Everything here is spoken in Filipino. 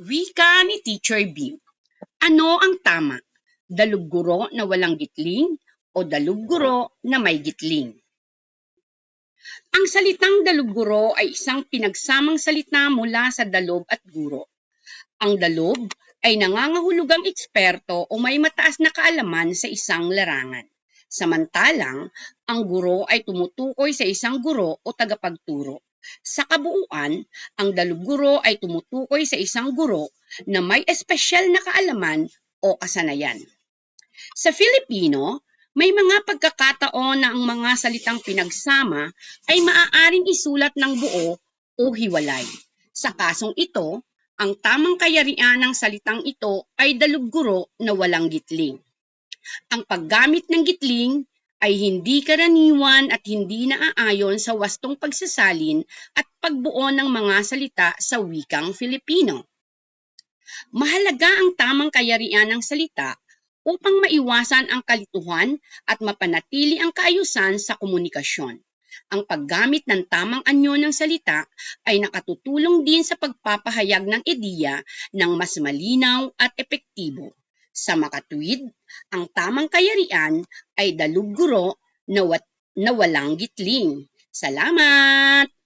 Wika ni Teacher Bim. Ano ang tama? Daluguro na walang gitling o daluguro na may gitling? Ang salitang daluguro ay isang pinagsamang salita mula sa dalob at guro. Ang dalob ay nangangahulugang eksperto o may mataas na kaalaman sa isang larangan. Samantalang, ang guro ay tumutukoy sa isang guro o tagapagturo. Sa kabuuan, ang daluguro ay tumutukoy sa isang guro na may espesyal na kaalaman o kasanayan. Sa Filipino, may mga pagkakataon na ang mga salitang pinagsama ay maaaring isulat ng buo o hiwalay. Sa kasong ito, ang tamang kayarian ng salitang ito ay daluguro na walang gitling. Ang paggamit ng gitling ay hindi karaniwan at hindi naaayon sa wastong pagsasalin at pagbuo ng mga salita sa wikang Filipino. Mahalaga ang tamang kayarian ng salita upang maiwasan ang kalituhan at mapanatili ang kaayusan sa komunikasyon. Ang paggamit ng tamang anyo ng salita ay nakatutulong din sa pagpapahayag ng ideya ng mas malinaw at epektibo. Sa makatuwid, ang tamang kayarian ay daluguro na, wat- na walang gitling. Salamat!